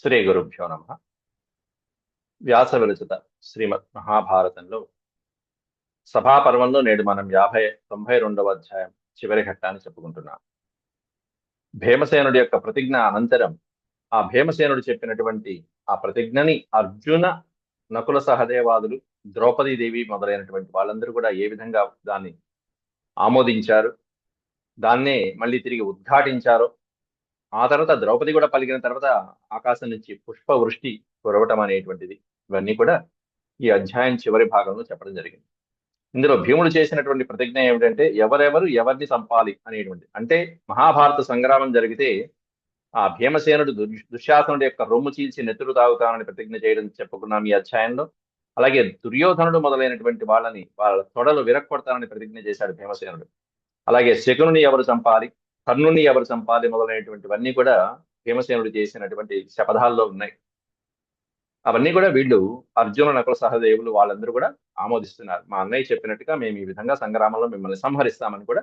శ్రీ గురుభ్యో నమ. వ్యాస విరచిత శ్రీమద్ మహాభారతంలో సభాపర్వంలో నేడు మనం యాభై తొంభై రెండవ అధ్యాయం చివరి ఘట్టాన్ని చెప్పుకుంటున్నాం. భీమసేనుడి యొక్క ప్రతిజ్ఞ అనంతరం ఆ భీమసేనుడు చెప్పినటువంటి ఆ ప్రతిజ్ఞని అర్జున నకుల సహదేవాదులు ద్రౌపదీదేవి మొదలైనటువంటి వాళ్ళందరూ కూడా ఏ విధంగా దాన్ని ఆమోదించారు దాన్నే మళ్ళీ తిరిగి ఉద్ఘాటించారో ఆ తర్వాత ద్రౌపది కూడా పలికిన తర్వాత ఆకాశం నుంచి పుష్ప వృష్టి కురవటం అనేటువంటిది ఇవన్నీ కూడా ఈ అధ్యాయం చివరి భాగంలో చెప్పడం జరిగింది. ఇందులో భీముడు చేసినటువంటి ప్రతిజ్ఞ ఏమిటంటే ఎవరెవరు ఎవరిని చంపాలి అనేటువంటి అంటే మహాభారత సంగ్రామం జరిగితే ఆ భీమసేనుడు దుశ్శాసనుడు యొక్క రొమ్ము చీల్చి నెత్తురు తాగుతానని ప్రతిజ్ఞ చేయడం చెప్పుకున్నాం ఈ అధ్యాయంలో. అలాగే దుర్యోధనుడు మొదలైనటువంటి వాళ్ళని వాళ్ళ తొడలు విరక్కొడతానని ప్రతిజ్ఞ చేశాడు భీమసేనుడు. అలాగే శకునుని ఎవరు చంపాలి? కర్ణుని ఎవరు సంపాది మొదలైనటువంటివన్నీ కూడా భీమసేనుడు చేసినటువంటి శపథాల్లో ఉన్నాయి. అవన్నీ కూడా వీళ్ళు అర్జున నకుల సహదేవులు వాళ్ళందరూ కూడా ఆమోదిస్తున్నారు. మా అన్నయ్య చెప్పినట్టుగా మేము ఈ విధంగా సంగ్రామంలో మిమ్మల్ని సంహరిస్తామని కూడా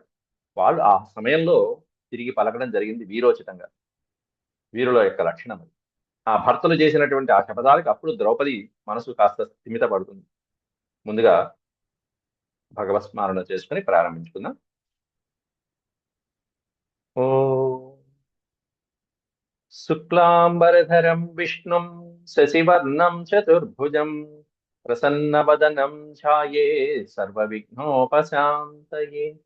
వాళ్ళు ఆ సమయంలో తిరిగి పలకడం జరిగింది వీరోచితంగా. వీరుల యొక్క లక్షణం అది. ఆ భర్తలు చేసినటువంటి ఆ శపథాలకు అప్పుడు ద్రౌపది మనసు కాస్త స్థిమిత పడుతుంది ముందుగా భగవత్స్మరణ చేసుకుని ప్రారంభించుకుందాం. शुक्लाम्बरधरं विष्णु शशिवर्ण चतुर्भुज प्रसन्नवदनं ध्याये सर्वविघ्नोपशान्तये।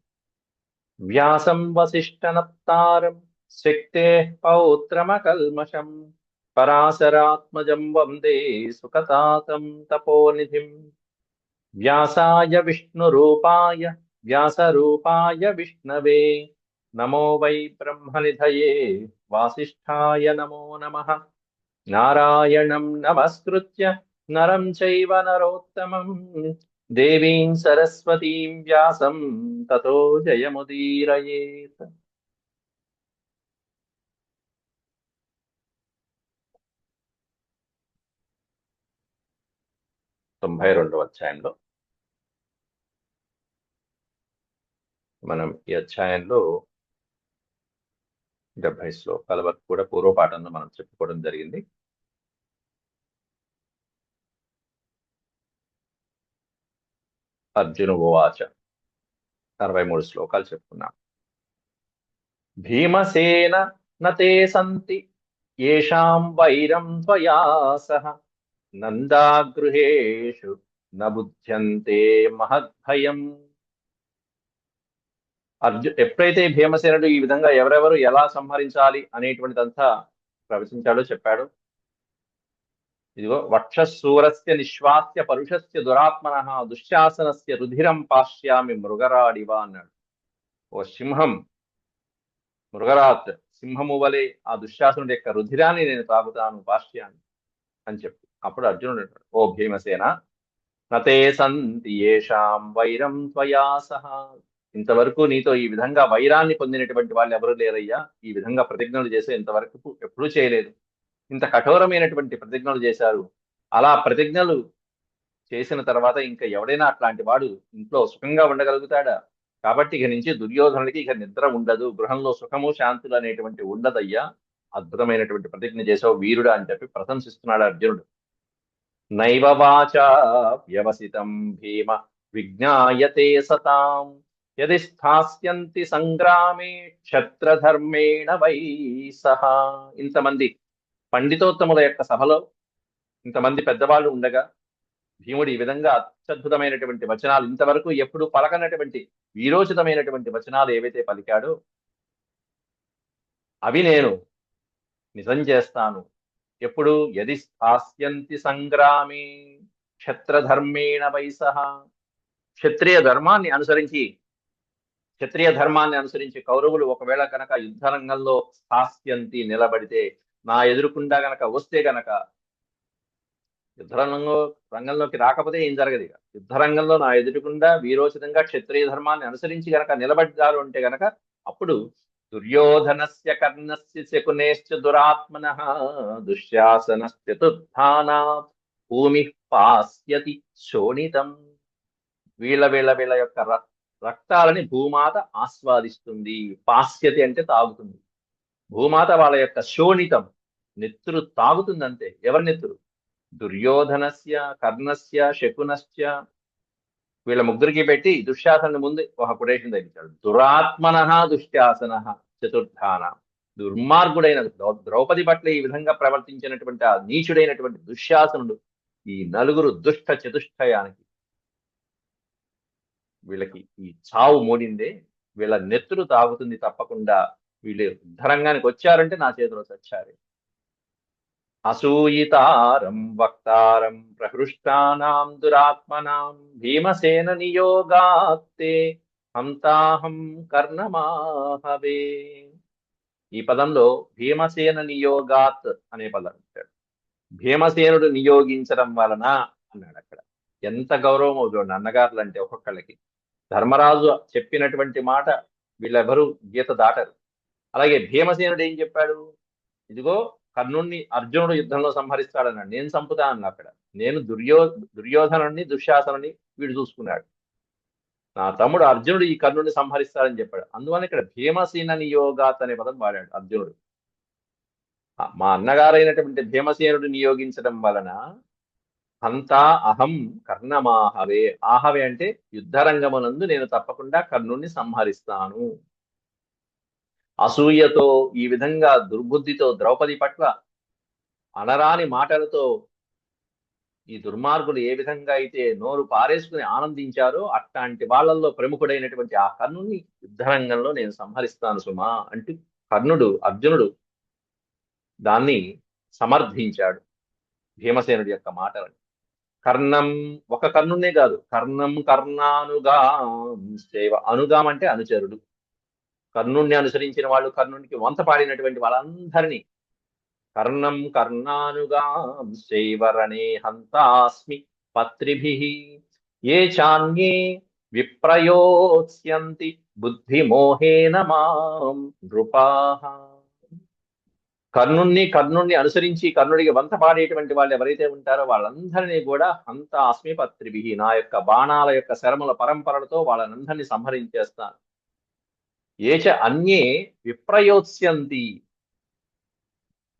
व्यासं वसिष्ठनप्तारं शक्तेः पौत्रमकल्मषम् पराशरात्मज वंदे सुखता तपोनिधि। व्यासाय विष्णु व्यासूपा विष्णवे। नमो वै ब्रह्म निधए వాసిష్ఠాయ నమో నమ. నారాయణం నమస్కృత్య నరం చైవ నరోత్తమం. దేవీం సరస్వతీం వ్యాసం తతో జయముదీరయేత్. తొంభై రెండవ అధ్యాయంలో. మనం ఈ అధ్యాయంలో డెబ్బై శ్లోకాల వరకు కూడా పూర్వపాఠంలో మనం చెప్పుకోవడం జరిగింది. అర్జును ఉవాచ. అరవై మూడు శ్లోకాలు చెప్పుకున్నాం. భీమసేన నతే సంతి ఏషాం వైరం త్వయా సహ నందాగృహేషు న మహద్భయం. అర్జు ఎప్పుడైతే భీమసేనుడు ఈ విధంగా ఎవరెవరు ఎలా సంహరించాలి అనేటువంటిదంతా ప్రవచించాడో చెప్పాడు. ఇదిగో వక్షశూరస్య నిశ్వాస్య పరుషస్య దురాత్మన దుశ్శాసనస్య రుధిరం పాశ్యామి మృగరాడివా అన్నాడు. ఓ సింహం మృగరాత్ సింహము వలె ఆ దుశ్శాసనుడి యొక్క రుధిరాన్ని నేను తాగుతాను పాశ్యాన్ని అని చెప్పి. అప్పుడు అర్జునుడు అంటాడు ఓ భీమసేన నతే సంతి ఏషాం వైరం త్వయా సహా ఇంతవరకు నీతో ఈ విధంగా వైరాన్ని పొందినటువంటి వాళ్ళు ఎవరు లేరయ్యా? ఈ విధంగా ప్రతిజ్ఞలు చేసే ఇంతవరకు ఎప్పుడూ చేయలేదు. ఇంత కఠోరమైనటువంటి ప్రతిజ్ఞలు చేశారు. అలా ప్రతిజ్ఞలు చేసిన తర్వాత ఇంకా ఎవడైనా అట్లాంటి వాడు ఇంట్లో సుఖంగా ఉండగలుగుతాడా? కాబట్టి ఇక నుంచి దుర్యోధనుడికి ఇక నిద్ర ఉండదు. గృహంలో సుఖము శాంతులు అనేటువంటి ఉండదయ్యా. అద్భుతమైనటువంటి ప్రతిజ్ఞ చేసావు వీరుడా అని చెప్పి ప్రశంసిస్తున్నాడు అర్జునుడు. నైవవాచ వ్యవసితం భీమ విజ్ఞాయతే సతాం. యది స్థాస్యంతి సంగ్రామే క్షత్రధర్మేణ వై సహా ఇంతమంది పండితోత్తముల యొక్క సభలో ఇంతమంది పెద్దవాళ్ళు ఉండగా భీముడు ఈ విధంగా అత్యద్భుతమైనటువంటి వచనాలు ఇంతవరకు ఎప్పుడు పలకనటువంటి వీరోచితమైనటువంటి వచనాలు ఏవైతే పలికాడో అవి నేను నిజం చేస్తాను. ఎప్పుడు? యది స్థాస్యంతి సంగ్రామే క్షత్రధర్మేణ వైసహ క్షత్రియ ధర్మాన్ని అనుసరించి క్షత్రియ ధర్మాన్ని అనుసరించి కౌరవులు ఒకవేళ కనుక యుద్ధ రంగంలో స్థాస్యంతి నిలబడితే నా ఎదురుకుండా గనక వస్తే గనక యుద్ధ రంగంలో రంగంలోకి రాకపోతే ఏం జరగదు ఇక. యుద్ధ రంగంలో నా ఎదురుకుండా వీరోచితంగా క్షత్రియ ధర్మాన్ని అనుసరించి గనక నిలబడ్డారు అంటే గనక అప్పుడు దుర్యోధనస్య కర్ణస్య శకునేశ్చ దురాత్మన దుశ్శాసనశ్చతుర్థానా భూమి పాస్యతి శోణితం. వీళ్ళ వీళ్ళ వీళ్ళ యొక్క రక్తాలని భూమాత ఆస్వాదిస్తుంది పాస్యతి అంటే తాగుతుంది. భూమాత వాళ్ళ యొక్క శోణితం నెత్తురు తాగుతుందంతే. ఎవరి నెత్తురు? దుర్యోధనస్య కర్ణస్య శకునస్య. వీళ్ళ ముగ్గురికి పెట్టి దుశ్శాసన ముందు ఒక కుటేషన్ తగ్గించాడు దురాత్మన దుశ్శాసన చతుర్థాన. దుర్మార్గుడైన ద్రౌపది పట్ల ఈ విధంగా ప్రవర్తించినటువంటి ఆ నీచుడైనటువంటి దుశ్శాసనుడు ఈ నలుగురు దుష్ట చతుష్టయానికి వీళ్ళకి ఈ చావు మూడిందే వీళ్ళ నెత్తురు తాగుతుంది తప్పకుండా వీళ్ళు యుద్ధరంగానికి వచ్చారంటే నా చేతిలో చచ్చారు అసూయితారం వక్తారం ప్రహృష్టానాం దురాత్మనాం భీమసేన నియోగాత్తే హంతాహం కర్ణమాహవే. ఈ పదంలో భీమసేన నియోగాత్ అనే పదం అంటాడు భీమసేనుడు నియోగించడం వలన అన్నాడు అక్కడ ఎంత గౌరవం చూడండి అన్నగారులు అంటే ఒక్కొక్కళ్ళకి. ధర్మరాజు చెప్పినటువంటి మాట వీళ్ళెవరూ గీత దాటరు. అలాగే భీమసేనుడు ఏం చెప్పాడు? ఇదిగో కర్ణుణ్ణి అర్జునుడు యుద్ధంలో సంహరిస్తాడన్నాడు నేను చంపుతా అన్న అక్కడ. నేను దుర్యో దుర్యోధనుడిని దుశ్శాసనుని వీడు చూసుకున్నాడు. నా తమ్ముడు అర్జునుడు ఈ కర్ణుడిని సంహరిస్తాడని చెప్పాడు. అందువల్ల ఇక్కడ భీమసేన నియోగాత్ అనే పదం వాడాడు అర్జునుడు. మా అన్నగారైనటువంటి భీమసేనుడు నియోగించడం వలన అంతా అహం కర్ణమాహవే. ఆహవే అంటే యుద్ధరంగమునందు నేను తప్పకుండా కర్ణుణ్ణి సంహరిస్తాను. అసూయతో ఈ విధంగా దుర్బుద్ధితో ద్రౌపది పట్ల అనరాని మాటలతో ఈ దుర్మార్గులు ఏ విధంగా అయితే నోరు పారేసుకుని ఆనందించారో అట్లాంటి వాళ్ళల్లో ప్రముఖుడైనటువంటి ఆ కర్ణుని యుద్ధరంగంలో నేను సంహరిస్తాను సుమా అంటూ కర్ణుడు అర్జునుడు దాన్ని సమర్థించాడు. భీమసేనుడి యొక్క మాటలను. కర్ణం ఒక కర్ణునే కాదు. కర్ణం కర్ణానుగా సేవ. అనుగాం అంటే అనుచరుడు. కర్ణుణ్ణి అనుసరించిన వాళ్ళు కర్ణునికి వంత పాడినటువంటి వాళ్ళందరినీ. కర్ణం కర్ణానుగా శైవరణే హంతాస్మి పత్రిభి. ఏ చాన్యే విప్రయోత్స్యంతి బుద్ధిమోహేన మాం నృపాః. కర్ణుణ్ణి కర్ణుణ్ణి అనుసరించి కర్ణుడికి వంత పాడేటువంటి వాళ్ళు ఎవరైతే ఉంటారో వాళ్ళందరినీ కూడా హంత అస్మిపత్రిభి నా యొక్క బాణాల యొక్క శరముల పరంపరలతో వాళ్ళనందరినీ సంహరించేస్తాను. ఏచ అన్యే విప్రయోత్స్యంతి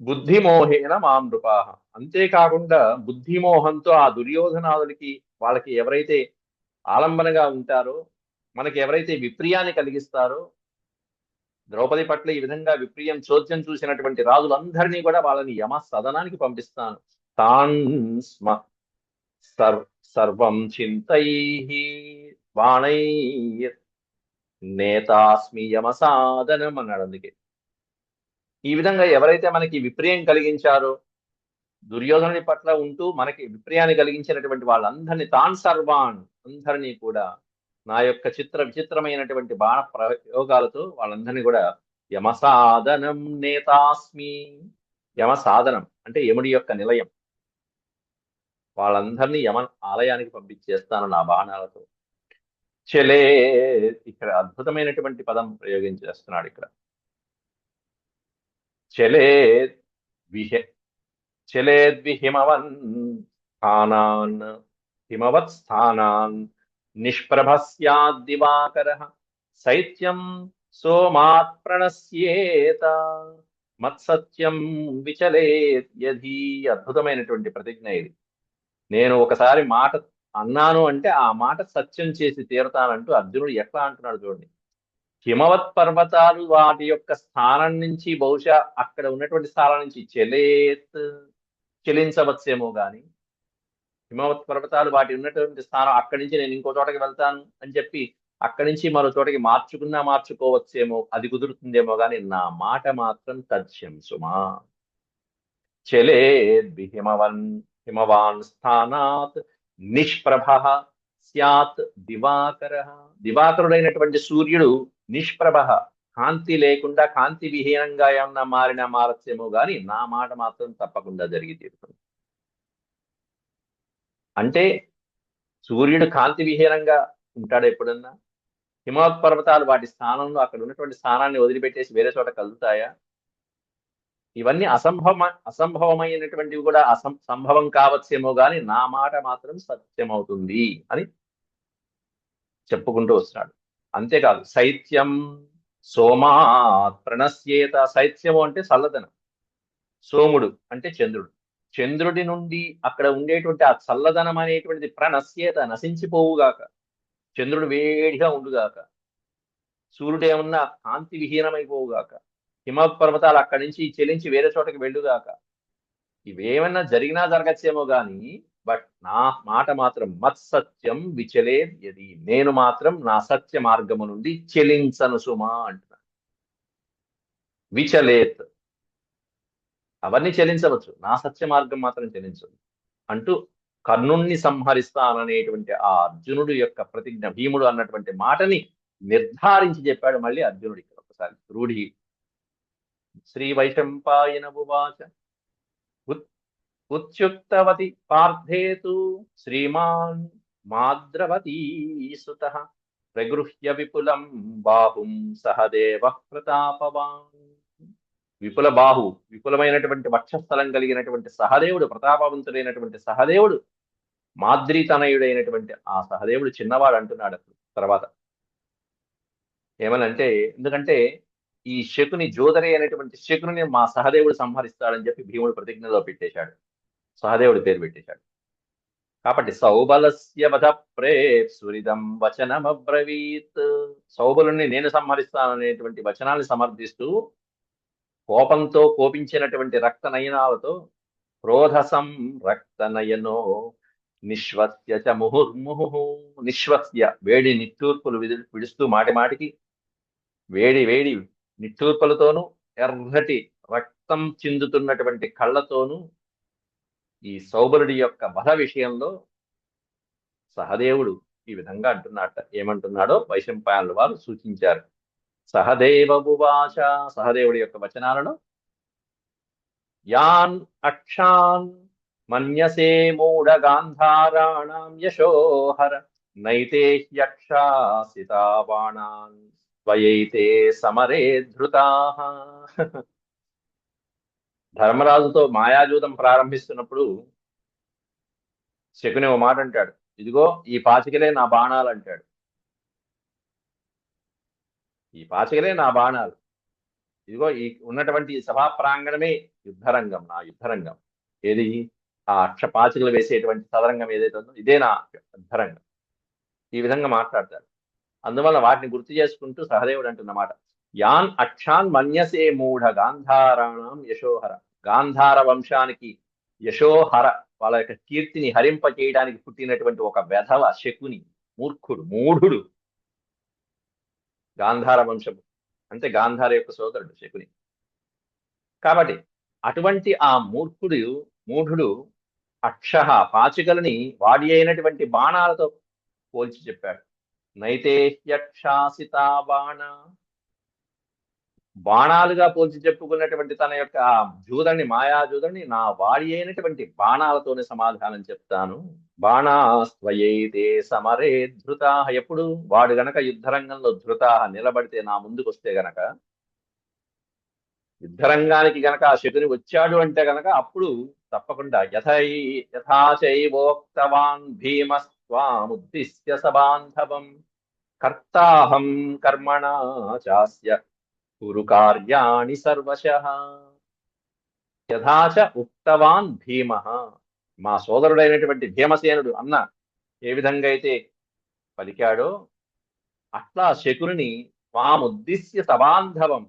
బుద్ధిమోహేన మాం నృపాహ అంతేకాకుండా బుద్ధిమోహంతో ఆ దుర్యోధనాదులకి వాళ్ళకి ఎవరైతే ఆలంబనగా ఉంటారో మనకి ఎవరైతే విప్రియాన్ని కలిగిస్తారో ద్రౌపది పట్ల ఈ విధంగా విప్రియం చోద్యం చూసినటువంటి రాజులందరినీ కూడా వాళ్ళని యమ సదనానికి పంపిస్తాను. తాన్ స్మ సర్వం చింతై బాణై నేతాస్మి యమ సాధనం అన్నాడు అందుకే. ఈ విధంగా ఎవరైతే మనకి విప్రియం కలిగించారో దుర్యోధనుడి పట్ల ఉంటూ మనకి విప్రయాన్ని కలిగించినటువంటి వాళ్ళందరినీ తాన్ సర్వాన్ అందరినీ కూడా నా యొక్క చిత్ర విచిత్రమైనటువంటి బాణ ప్రయోగాలతో వాళ్ళందరినీ కూడా యమసాధనం నేతాస్మి. యమ సాధనం అంటే యముడి యొక్క నిలయం. వాళ్ళందరినీ యమ ఆలయానికి పంపించేస్తాను నా బాణాలతో. చెలే ఇక్కడ అద్భుతమైనటువంటి పదం ప్రయోగించేస్తున్నాడు ఇక్కడ. చెలే విహె చెలేద్విహిమవన్ స్థానాన్ హిమవత్ స్థానాన్ నిష్ప్రభ సద్దివాకర శైత్యం సోమాత్ ప్రణశ్యేత మత్సత్యం విచలేత్ అద్భుతమైనటువంటి ప్రతిజ్ఞ ఇది. నేను ఒకసారి మాట అన్నాను అంటే ఆ మాట సత్యం చేసి తీరతానంటూ అర్జునుడు ఎట్లా అంటున్నాడు చూడండి. హిమవత్ పర్వతాలు వాటి యొక్క స్థానం నుంచి బహుశా అక్కడ ఉన్నటువంటి స్థానం నుంచి చెలేత్ చెలించవచ్చేమో కానీ హిమవత్ పర్వతాలు వాటి ఉన్నటువంటి స్థానం అక్కడి నుంచి నేను ఇంకో చోటకి వెళ్తాను అని చెప్పి అక్కడి నుంచి మరో చోటకి మార్చుకున్నా మార్చుకోవచ్చేమో అది కుదురుతుందేమో గాని నా మాట మాత్రం తథ్యం సుమా. చెలే హిమవన్ హిమవాన్ స్థానాత్ నిష్ప్రభ స్యాత్ దివాకర. దివాకరుడైనటువంటి సూర్యుడు నిష్ప్రభ కాంతి లేకుండా కాంతి విహీనంగా ఏమన్నా మారినా మారచ్చేమో కానీ నా మాట మాత్రం తప్పకుండా జరిగి తీరుతుంది. అంటే సూర్యుడు కాంతి విహీనంగా ఉంటాడు ఎప్పుడన్నా? హిమవత్ పర్వతాలు వాటి స్థానంలో అక్కడ ఉన్నటువంటి స్థానాన్ని వదిలిపెట్టేసి వేరే చోట కలుగుతాయా ఇవన్నీ అసంభవ అసంభవమైనటువంటివి కూడా అసం సంభవం కావచ్చేమో గాని నా మాట మాత్రం సత్యమవుతుంది అని చెప్పుకుంటూ వస్తున్నాడు అంతేకాదు శైత్యం సోమా ప్రణశ్యేత. శైత్యము అంటే చల్లదనం సోముడు అంటే చంద్రుడు. చంద్రుడి నుండి అక్కడ ఉండేటువంటి ఆ చల్లదనం అనేటువంటిది ప్రణశ్యేత నశించిపోవుగాక. చంద్రుడు వేడిగా ఉండుగాక. సూర్యుడు ఏమన్నా కాంతి విహీనమైపోవుగాక. హిమ పర్వతాలు అక్కడి నుంచి చెలించి వేరే చోటకి వెళ్ళుగాక. ఇవేమన్నా జరిగినా జరగచ్చేమో కానీ బట్ నా మాట మాత్రం మత్సత్యం విచలే యది నేను మాత్రం నా సత్య మార్గము నుండి చెలించను సుమా అంటున్నాను విచలేత్. అవన్నీ చెల్లించవచ్చు. నా సత్య మార్గం మాత్రం చెల్లించదు. అంటూ కర్ణుణ్ణి సంహరిస్తాననేటువంటి ఆ అర్జునుడు యొక్క ప్రతిజ్ఞ భీముడు అన్నటువంటి మాటని నిర్ధారించి చెప్పాడు మళ్ళీ అర్జునుడు ఇక్కడ ఒకసారి. రూఢి శ్రీ వైశంపాయన ఉవాచ ఉత్యుక్తవతి పార్థేతు శ్రీమాన్ మాద్రవతీ సుత ప్రగృహ్య విపులం బాహుం సహదేవ ప్రతాపవాన్ విపుల బాహు విపులమైనటువంటి వక్షస్థలం కలిగినటువంటి సహదేవుడు ప్రతాపవంతుడైనటువంటి సహదేవుడు మాద్రితనయుడైనటువంటి ఆ సహదేవుడు చిన్నవాడు అంటున్నాడు అప్పుడు తర్వాత. ఏమనంటే ఎందుకంటే ఈ శకుని జోదరి అనేటువంటి శకుని మా సహదేవుడు సంహరిస్తాడని చెప్పి భీముడు ప్రతిజ్ఞలో పెట్టేశాడు. సహదేవుడి పేరు పెట్టేశాడు. కాబట్టి సౌబలస్య వధ ప్రేప్సురిదం వచనమబ్రవీత్. సౌబలుని నేను సంహరిస్తాననేటువంటి వచనాన్ని సమర్థిస్తూ కోపంతో కోపించినటువంటి రక్త నయనాలతో క్రోధసం రక్త నయనో నిశ్వస్య చ ముహుర్ముహు నిశ్వస్య వేడి నిట్టూర్పులు విడుస్తూ మాటి మాటికి వేడి వేడి నిట్టూర్పులతోనూ ఎర్రటి రక్తం చిందుతున్నటువంటి కళ్ళతోనూ ఈ సౌబరుడి యొక్క వధ విషయంలో సహదేవుడు ఈ విధంగా అంటున్నట్ట ఏమంటున్నాడో వైశంపాయనుల వారు సూచించారు. సహదేవ సహదేవుడి యొక్క వచనాలను. యాన్ అక్షాన్ మన్యసే మూఢ గాంధారాణం యశోహర నైతే హ్యక్షాసితావాణాన్ త్వయైతే సమరే ధృతా. ధర్మరాజుతో మాయాజూతం ప్రారంభిస్తున్నప్పుడు శకుని ఓ మాట అంటాడు ఇదిగో ఈ పాచికలే నా బాణాలు అంటాడు ఈ పాచికలే నా బాణాలు. ఇదిగో ఈ ఉన్నటువంటి సభా ప్రాంగణమే యుద్ధరంగం నా యుద్ధరంగం. ఏది? ఆ అక్ష పాచికలు వేసేటువంటి సదరంగం ఏదైతే ఉందో ఇదే నా యుద్ధరంగం. ఈ విధంగా మాట్లాడతాడు అందువల్ల వాటిని గుర్తు చేసుకుంటూ సహదేవుడు అంటున్నమాట. యాన్ అక్షాన్ మన్యసే మూఢ గాంధారాణం యశోహర. గాంధార వంశానికి యశోహర వాళ్ళ యొక్క కీర్తిని హరింప చేయడానికి పుట్టినటువంటి ఒక వెధవ శకుని మూర్ఖుడు మూఢుడు. గాంధార వంశము. అంటే గాంధార యొక్క సోదరుడు శకుని. కాబట్టి అటువంటి ఆ మూర్ఖుడు మూఢుడు అక్షహ పాచికలని వాడి అయినటువంటి బాణాలతో పోల్చి చెప్పాడు. నైతేహ్యక్షాసితా బాణ బాణాలుగా పోల్చి చెప్పుకున్నటువంటి తన యొక్క ఆ జూదని నా వాడి అయినటువంటి బాణాలతోనే సమాధానం చెప్తాను. బాణాస్త్వయైతే సమరే ధృతా. ఎప్పుడు? వాడు గనక యుద్ధరంగంలో ధృతా నిలబడితే నా ముందుకు వస్తే గనక యుద్ధరంగానికి గనక ఆ శకుని వచ్చాడు అంటే గనక అప్పుడు తప్పకుండా యథై యథాచైవోక్తవాన్ భీమస్వాముద్దిశ్య సబాంధవం కర్తాహం కర్మణ చాస్య కురు కార్యాణి సర్వశ యథాచ ఉక్తవాన్ భీమ మా సోదరుడైనటువంటి భీమసేనుడు అన్న ఏ విధంగా అయితే పలికాడో అట్లా శకుని మాముద్దిశ్య సబాంధవం.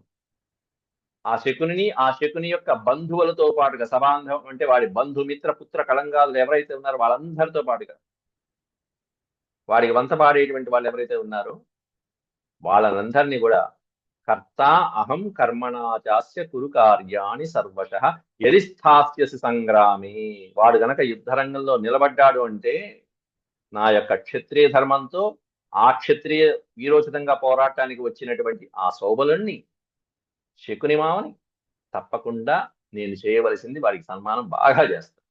ఆ శకుని ఆ శకుని యొక్క బంధువులతో పాటుగా సబాంధవం అంటే వాడి బంధుమిత్ర పుత్ర కళంగాలు ఎవరైతే ఉన్నారో వాళ్ళందరితో పాటుగా వాడికి వంత పాడేటువంటి వాళ్ళు ఎవరైతే ఉన్నారో వాళ్ళనందరినీ కూడా కర్త అహం కర్మణాచాస్య కురు కార్యాణి సర్వశ. ఎరిస్థాస్యసి సంగ్రామి. వాడు గనక యుద్ధరంగంలో నిలబడ్డాడు అంటే నా యొక్క క్షత్రియ ధర్మంతో ఆ క్షత్రియ వీరోచితంగా పోరాటానికి వచ్చినటువంటి ఆ సౌబలుణ్ణి శకుని మామని తప్పకుండా నేను చేయవలసింది వారికి సన్మానం బాగా చేస్తాను.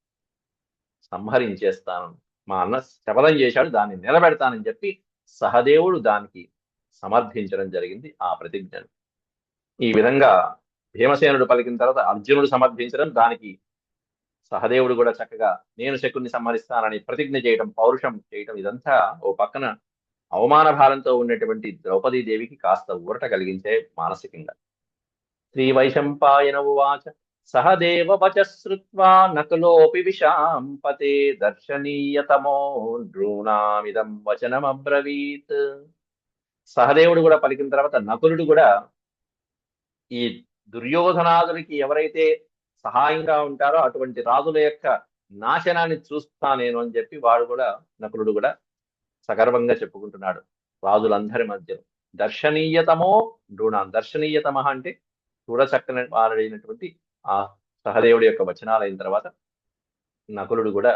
సంహరించేస్తాను. మా అన్న శపథం చేశాడు దాన్ని నిలబెడతానని చెప్పి సహదేవుడు దానికి సమర్థించడం జరిగింది ఆ ప్రతిజ్ఞను. ఈ విధంగా భీమసేనుడు పలికిన తర్వాత అర్జునుడు సమర్థించడం దానికి సహదేవుడు కూడా చక్కగా నేను శకుని సంహరిస్తానని ప్రతిజ్ఞ చేయడం పౌరుషం చేయడం ఇదంతా ఓ పక్కన అవమాన భారంతో ఉన్నటువంటి ద్రౌపదీ దేవికి కాస్త ఊరట కలిగించే మానసికంగా. శ్రీ వైశంపాయన ఉవాచ సహదేవ వచశ్రుత్వా నకలోపి విశాంపతే దర్శనీయతమో నృణామిదం వచనమబ్రవీత్. సహదేవుడు కూడా పలికిన తర్వాత నకులుడు కూడా ఈ దుర్యోధనాదులకి ఎవరైతే సహాయంగా ఉంటారో అటువంటి రాజుల యొక్క నాశనాన్ని చూస్తా నేను అని చెప్పి వాడు కూడా నకులుడు కూడా సగర్వంగా చెప్పుకుంటున్నాడు రాజులందరి మధ్య. దర్శనీయతమో నృణాం దర్శనీయతమ అంటే చూడచక్కని వారైనటువంటి ఆ సహదేవుడి యొక్క వచనాలు అయిన తర్వాత నకులుడు కూడా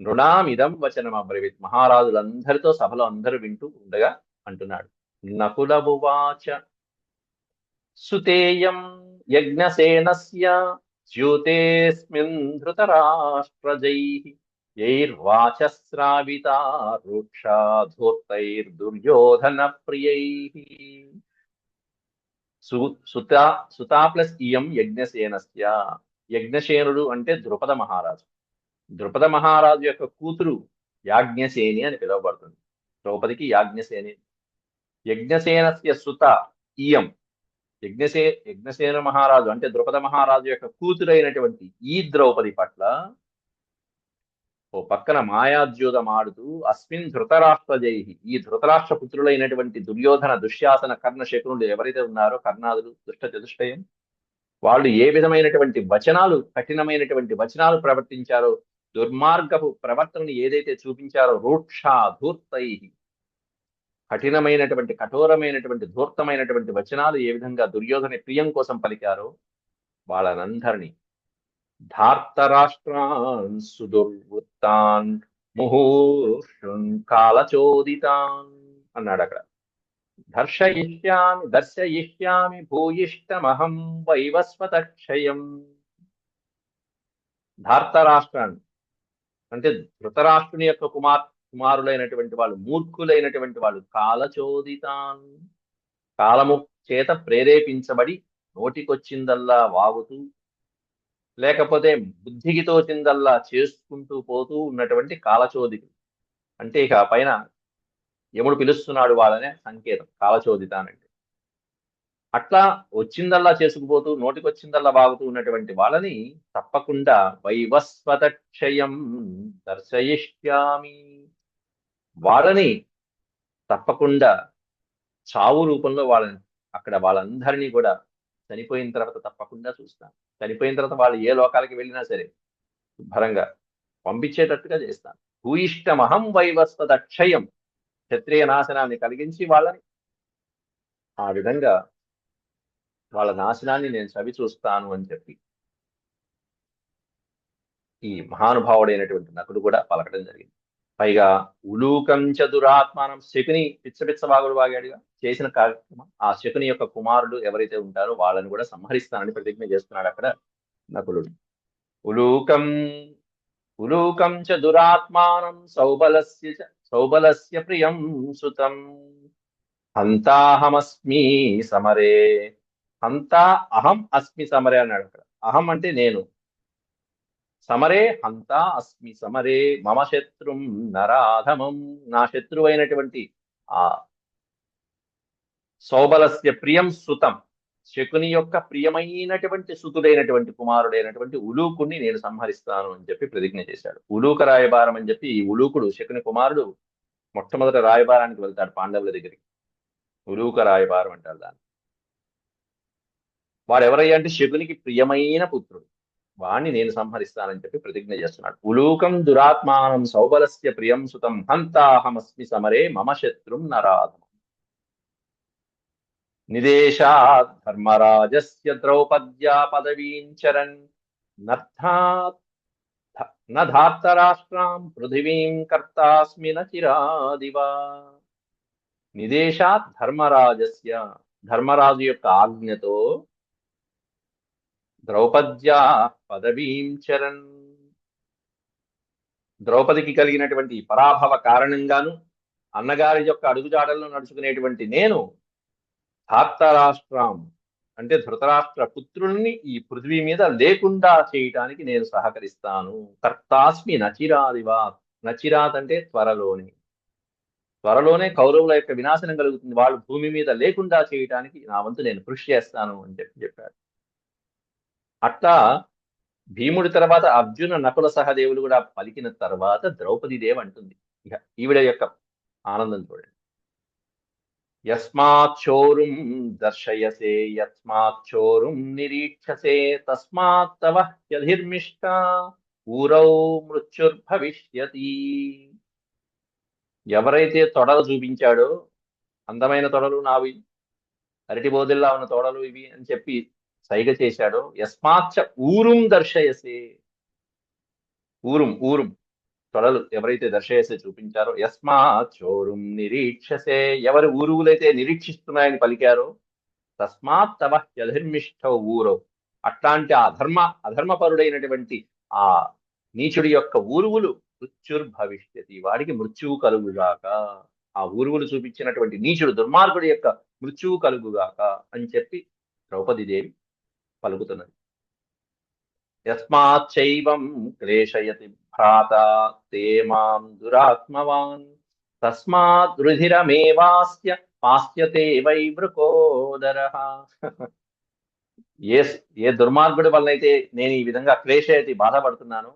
నృణామిదం వచనం అబ్రవీత్ మహారాజులందరితో సభలో అందరూ వింటూ ఉండగా అంటున్నాడు. నకులబువాచ సుతేయం యజ్ఞసేనస్య జ్యూతేస్మిన్ ధృతరాష్ట్రజై. యైర్వాచస్రావితా రూక్షా ధూర్తైర్దుర్యోధన సు సుతా సుతా ప్లస్ ఇయం యజ్ఞసేనస్య. యజ్ఞసేనుడు అంటే ద్రుపద మహారాజు. ద్రుపద మహారాజు యొక్క కూతురు యాజ్ఞసేని అని పిలువబడుతుంది. ద్రౌపదికి యాజ్ఞసేని. యజ్ఞసేనస్య సుత ఇయం యజ్ఞసే యజ్ఞసేన మహారాజు అంటే ద్రుపద మహారాజు యొక్క కూతురైనటువంటి ఈ ద్రౌపది పట్ల ఓ పక్కన మాయాద్యూతం ఆడుతూ అస్మిన్ ధృతరాష్ట్రజై ఈ ధృతరాష్ట్ర పుత్రులైనటువంటి దుర్యోధన దుశ్యాసన కర్ణ శకునులు ఎవరైతే ఉన్నారో కర్ణాదులు దుష్ట చతుష్టయం వాళ్ళు ఏ విధమైనటువంటి వచనాలు కఠినమైనటువంటి వచనాలు ప్రవర్తించారో దుర్మార్గపు ప్రవర్తనని ఏదైతే చూపించారో రూక్షా ధూర్తై కఠినమైనటువంటి కఠోరమైనటువంటి ధూర్తమైనటువంటి వచనాలు ఏ విధంగా దుర్యోధన ప్రియం కోసం పలికారో వాళ్ళనందరినీ. ధార్తరాష్ట్రాన్ సుదుర్వృత్తాన్ ముహూర్షుంకాలచోదితాన్ అన్నాడు అక్కడ దర్శయిష్యామి దర్శయిష్యామి భూయిష్టమహం ధార్త ధార్తరాష్ట్రాన్ అంటే ధృతరాష్ట్రుని యొక్క కుమార్ కుమారులైనటువంటి వాళ్ళు మూర్ఖులైనటువంటి వాళ్ళు కాలచోదితాన్ కాలము చేత ప్రేరేపించబడి నోటికొచ్చిందల్లా వాగుతూ లేకపోతే బుద్ధికి తోచిందల్లా చేసుకుంటూ పోతూ ఉన్నటువంటి కాలచోదితులు. అంటే ఇక పైన యముడు పిలుస్తున్నాడు వాళ్ళనే సంకేతం కాలచోదితానంటే. అట్లా వచ్చిందల్లా చేసుకుపోతూ నోటికొచ్చిందల్లా బాగుతూ ఉన్నటువంటి వాళ్ళని తప్పకుండా వైవస్వతక్షయం దర్శయిష్యామి. వాళ్ళని తప్పకుండా చావు రూపంలో వాళ్ళని అక్కడ వాళ్ళందరినీ కూడా చనిపోయిన తర్వాత తప్పకుండా చూస్తాను. చనిపోయిన తర్వాత వాళ్ళు ఏ లోకాలకి వెళ్ళినా సరే శుభ్రంగా పంపించేటట్టుగా చేస్తాను. భూయిష్టమహం వైవస్వదక్షయం క్షత్రియ నాశనాన్ని కలిగించి వాళ్ళని ఆ విధంగా వాళ్ళ నాశనాన్ని నేను చవి చూస్తాను అని చెప్పి ఈ మహానుభావుడైనటువంటి నకుడు కూడా పలకడం జరిగింది. పైగా ఉలూకం చదురాత్మానం శకుని పిచ్చ పిచ్చ వాగుడు వాగాడుగా చేసిన కార్యక్రమం. ఆ శకుని యొక్క కుమారుడు ఎవరైతే ఉంటారో వాళ్ళని కూడా సంహరిస్తానని ప్రతిజ్ఞ చేస్తున్నాడు అక్కడ నకులుడు ఉలూకం ఉలూకం చ దురాత్మానం సౌబలస్య సౌబలస్య ప్రియం సుతం. హంతాహమస్మి సమరే. హంతా అహం అస్మి సమరే అన్నాడు అక్కడ. అహం అంటే నేను. సమరే హంతా అస్మి సమరే మమ శత్రుం నరాధమం. నా శత్రువైనటువంటి ఆ సౌబలస్య ప్రియం సుతం శకుని యొక్క ప్రియమైనటువంటి సుతుడైనటువంటి కుమారుడైనటువంటి ఉలూకుణ్ణి నేను సంహరిస్తాను అని చెప్పి ప్రతిజ్ఞ చేశాడు. ఉలూక రాయబారం అని చెప్పి ఈ ఉలూకుడు శకుని కుమారుడు మొట్టమొదట రాయబారానికి వెళ్తాడు పాండవుల దగ్గరికి. ఉలూక రాయబారం అంటారు దాన్ని. వాడు ఎవరయ్యా అంటే శకునికి ప్రియమైన పుత్రుడు. వాణ్ణి నేను సంహరిస్తానని చెప్పి ప్రతిజ్ఞ చేస్తున్నాడు. ఉలూకం దురాత్మానం సౌబలస్య ప్రియం సుతం హంతాహమస్మి సమరే మమ శత్రుం నరాధం నిదేశా ధర్మరాజస్య ద్రౌపద్యా పదవీంచరన్ నర్థాత్ నధార్తరాష్ట్రాం పృథివీం కర్తాస్మి నిరాదివా నిదేశాత్ ధర్మరాజస్య ధర్మరాజు యొక్క ఆజ్ఞతో ద్రౌపద్యా పదవీం చరణ్. ద్రౌపదికి కలిగినటువంటి పరాభవ కారణంగాను అన్నగారి యొక్క అడుగుజాడల్లో నడుచుకునేటువంటి నేను ధార్తరాష్ట్రం అంటే ధృతరాష్ట్ర పుత్రుల్ని ఈ పృథ్వీ మీద లేకుండా చేయటానికి నేను సహకరిస్తాను. కర్తాస్మి నచిరాదివా నచిరాత్ అంటే త్వరలోనే. త్వరలోనే కౌరవుల యొక్క వినాశనం కలుగుతుంది. వాళ్ళు భూమి మీద లేకుండా చేయటానికి నా వంతు నేను కృషి చేస్తాను అని చెప్పి చెప్పాడు అట్లా భీముడి తర్వాత అర్జున నకుల సహదేవులు కూడా పలికిన తర్వాత ద్రౌపది దేవి అంటుంది. ఇక ఈవిడ యొక్క ఆనందం చూడండి. యస్మాచ్చోరుం దర్శయసే యస్మాచ్చోరుం నిరీక్షసే తస్మాత్ తవ యధిర్మిష్ట ఊరౌ మృత్యుర్భవిష్యతి. ఎవరైతే తొడలు చూపించాడో అందమైన తొడలు నావి అరటి బోధల్లా ఉన్న తోడలు ఇవి అని చెప్పి సైగ చేశాడో. యస్మాచ్చ ఊరుం దర్శయసే. ఊరుం ఊరుం. తొడలు ఎవరైతే దర్శయసే చూపించారో యస్మా చోరుం నిరీక్షసే. ఎవరి ఊరువులైతే నిరీక్షిస్తున్నాయని పలికారో తస్మాత్ తవ యధర్మిష్ట ఊరో. అట్లాంటి ఆ ధర్మ అధర్మపరుడైనటువంటి ఆ నీచుడి యొక్క ఊరువులు మృత్యుర్భవిష్యతి. వాడికి మృత్యువు కలుగుగాక. ఆ ఊరువులు చూపించినటువంటి నీచుడు దుర్మార్గుడి యొక్క మృత్యువు కలుగుగాక అని చెప్పి ద్రౌపదీదేవి దేవి పలుకుతున్నది యస్మాచ్చైవం క్లేశయతి భ్రాత తే మాం దురాత్మవాన్. తస్మాత్ రుధిరమేవాస్య పాస్యతే వైవృకోదర ఏ ఏ దుర్మార్గుడి వల్లైతే నేను ఈ విధంగా క్లేశయతి బాధపడుతున్నాను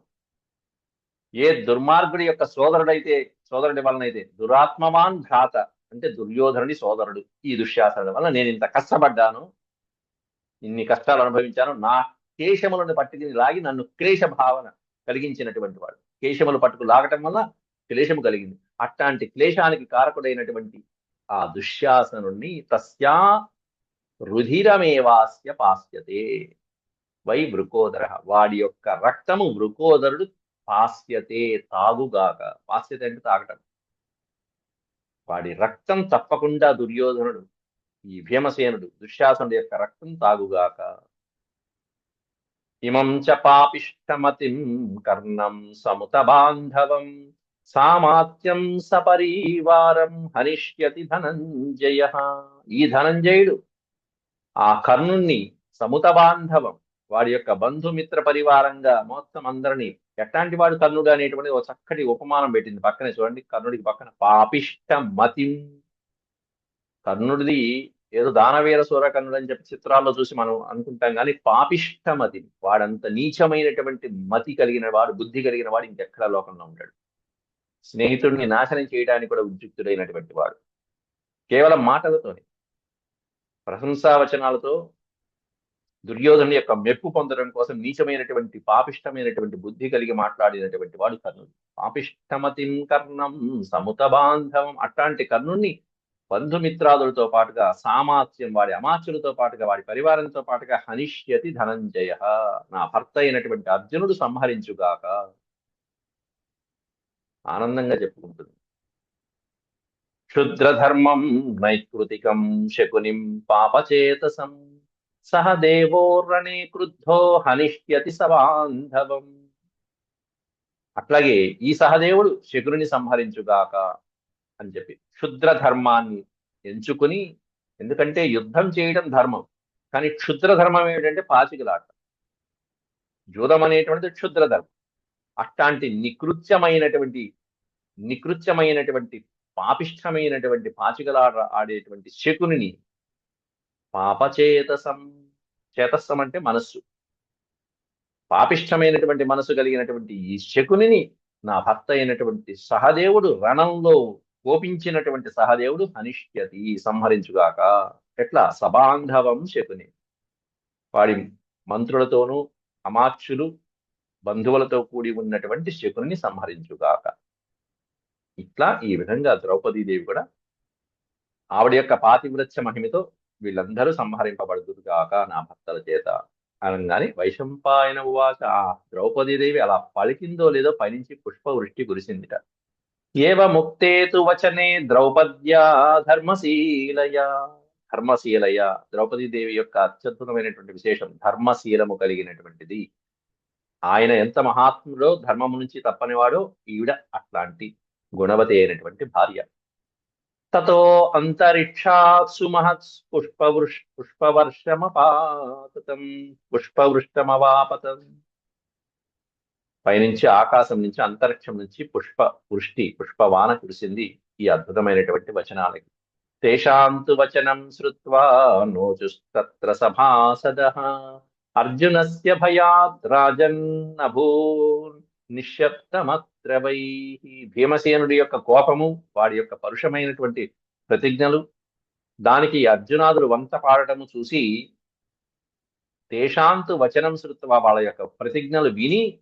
ఏ దుర్మార్గుడి యొక్క సోదరుడైతే సోదరుడి వలనైతే దురాత్మవాన్ భ్రాత అంటే దుర్యోధనుడి సోదరుడు ఈ దుశ్శాసనుడి వల్ల నేను ఇంత కష్టపడ్డాను ఇన్ని కష్టాలు అనుభవించాను. నా కేశములను పట్టుకుని లాగి నన్ను క్లేశ భావన కలిగించినటువంటి వాడు. కేశములు పట్టుకు లాగటం వల్ల క్లేశము కలిగింది. అట్లాంటి క్లేశానికి కారకుడైనటువంటి ఆ దుశ్శాసనుణ్ణి తస్యా రుధిరమేవాస్య పాస్యతే. వై వృకోదర వాడి యొక్క రక్తము వృకోదరుడు పాస్యతే తాగుగాక. పాస్యతే అంటే తాగటం. వాడి రక్తం తప్పకుండా దుర్యోధనుడు ఈ భీమసేనుడు దుశ్శాసనుడు యొక్క రక్తం తాగుగాక. ఇమం చ పాపిష్టమతిం కర్ణం సముత బాంధవం సామాత్యం సపరీవారం హనిష్యతి ధనంజయ. ఈ ధనంజయుడు ఆ కర్ణుణ్ణి సముత బాంధవం వాడి యొక్క బంధుమిత్ర పరివారంగా మొత్తం అందరినీ ఎట్లాంటి వాడు కర్ణుడు అనేటువంటి ఒక చక్కటి ఉపమానం పెట్టింది పక్కనే చూడండి. కర్ణుడికి పక్కన పాపిష్ట మతిం కర్ణుడిది ఏదో దానవీర సూరకర్ణుడు అని చెప్పి చిత్రాల్లో చూసి మనం అనుకుంటాం కానీ పాపిష్టమతి వాడంత నీచమైనటువంటి మతి కలిగిన వాడు బుద్ధి కలిగిన వాడు ఇంకెక్కడా లోకంలో ఉంటాడు స్నేహితుడిని నాశనం చేయడానికి కూడా ఉద్యుక్తుడైనటువంటి వాడు. కేవలం మాటలతోనే ప్రశంసావచనాలతో దుర్యోధను యొక్క మెప్పు పొందడం కోసం నీచమైనటువంటి పాపిష్టమైనటువంటి బుద్ధి కలిగి మాట్లాడినటువంటి వాడు కర్ణుడు. పాపిష్టమతిం కర్ణం సముత బాంధవం అట్లాంటి కర్ణుణ్ణి బంధుమిత్రాదులతో పాటుగా సామాత్యం వాడి అమాత్యులతో పాటుగా వాడి పరివారంతో పాటుగా హనిష్యతి ధనంజయ. నా భర్త అయినటువంటి అర్జునుడు సంహరించుగాక. ఆనందంగా చెప్పుకుంటుంది. క్షుద్రధర్మం నైకృతికం శకునిం పాపచేతసం. సహ దేవోర్రణే క్రుద్ధో హనిష్యతి సబాంధవం అట్లాగే ఈ సహదేవుడు శకుని సంహరించుగాక అని చెప్పి క్షుద్ర ధర్మాన్ని ఎంచుకుని ఎందుకంటే యుద్ధం చేయడం ధర్మం. కానీ క్షుద్ర ధర్మం ఏమిటంటే పాచికలాట జూదం అనేటువంటిది క్షుద్ర ధర్మం అట్లాంటి నికృత్యమైనటువంటి నికృత్యమైనటువంటి పాపిష్టమైనటువంటి పాచికలాట ఆడేటువంటి శకుని పాపచేతసం చేతస్సం అంటే మనస్సు. పాపిష్టమైనటువంటి మనసు కలిగినటువంటి ఈ శకుని నా భర్త అయినటువంటి సహదేవుడు రణంలో కోపించినటువంటి సహదేవుడు హనిష్యతి సంహరించుగాక. ఎట్లా? సబాంధవం శకుని. వాడి మంత్రులతోనూ అమాత్యులు బంధువులతో కూడి ఉన్నటువంటి శకుని సంహరించుగాక. ఇట్లా ఈ విధంగా ద్రౌపదీదేవి కూడా ఆవిడ యొక్క పాతివృత్య మహిమతో వీళ్ళందరూ సంహరింపబడుతుగాక నా భర్తల చేత అనగానే వైశంపాయన ఉవాచ. ఆ ద్రౌపదీదేవి అలా పలికిందో లేదో పైనుంచి పుష్పవృష్టి కురిసిందిట. ఏవ ముక్తేతు వచనే ద్రౌపద్యా ధర్మశీలయ. ధర్మశీలయ. ద్రౌపదీదేవి యొక్క అత్యద్భుతమైనటువంటి విశేషం ధర్మశీలము కలిగినటువంటిది. ఆయన ఎంత మహాత్ముడో ధర్మము నుంచి తప్పనివాడో ఈవిడ అట్లాంటి గుణవతి అయినటువంటి భార్య. తతో అంతరిక్షాత్ సుమహత్ పుష్పవృష్ పుష్పవర్షమపాతం పుష్పవృష్టమవాపతం. పైనుంచి ఆకాశం నుంచి అంతరిక్షం నుంచి పుష్ప వృష్టి పుష్పవాన కురిసింది ఈ అద్భుతమైనటువంటి వచనాలకి. తేషాంతు వచనం శ్రుత్వా నోచుస్తత్ర సభాసద. అర్జునస్య భయాద్ రాజన్ అభూన్ నిశ్శబ్దమత్ర భీమసేనుడి యొక్క కోపము వాడి యొక్క పరుషమైనటువంటి ప్రతిజ్ఞలు. దానికి అర్జునాదులు వంత పాడటము చూసి తేషాంతు వచనం శృత్వా వాళ్ళ యొక్క ప్రతిజ్ఞలు విని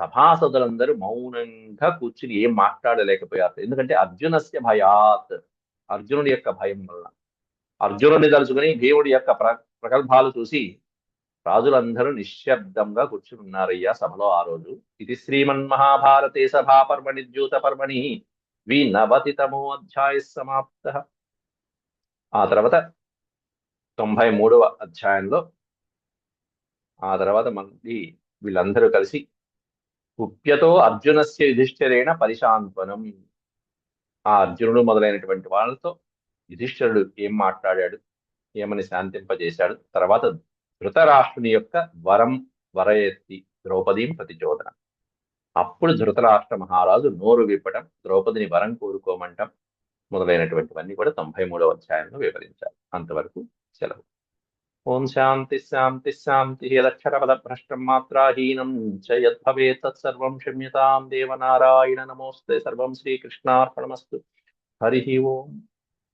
సభాసదులందరూ మౌనంగా కూర్చుని ఏం మాట్లాడలేకపోయారు. ఎందుకంటే అర్జునస్య భయాత్ అర్జునుడి యొక్క భయం వల్ల అర్జునుడిని తలుచుకుని భీముడి యొక్క ప్ర ప్రగల్భాలు చూసి రాజులందరూ నిశ్శబ్దంగా కూర్చుని ఉన్నారయ్యా సభలో ఆ రోజు. ఇది శ్రీమన్మహాభారతే సభా పర్వణి ద్యూత పర్వణి. వినవతితమో అధ్యాయ సమాప్త. ఆ తర్వాత తొంభై మూడవ అధ్యాయంలో ఆ తర్వాత మళ్ళీ వీళ్ళందరూ కలిసి కుప్యతో అర్జునస్య యుధిష్ఠిరేణ పరిశాంత్వనం ఆ అర్జునుడు మొదలైనటువంటి వాళ్ళతో యుధిష్ఠిరుడు ఏం మాట్లాడాడు? ఏమని శాంతింపజేశాడు? తర్వాత ధృతరాష్ట్రుని యొక్క వరం వరయెత్తి ద్రౌపదీం ప్రతిచోదన. అప్పుడు ధృతరాష్ట్ర మహారాజు నోరు విప్పటం ద్రౌపదిని వరం కోరుకోమంటం మొదలైనటువంటివన్నీ కూడా తొంభై మూడవ అధ్యాయంలో వివరించారు. అంతవరకు సెలవు. ఓం శాంతి శాంతి శాంతి యదక్షర భ్రష్టం మాత్రాహీనం చ యద్భవేత్ తత్సర్వం క్షమ్యతాం దేవనారాయణ నమోస్తే సర్వం శ్రీకృష్ణార్పణమస్తు హరి ఓం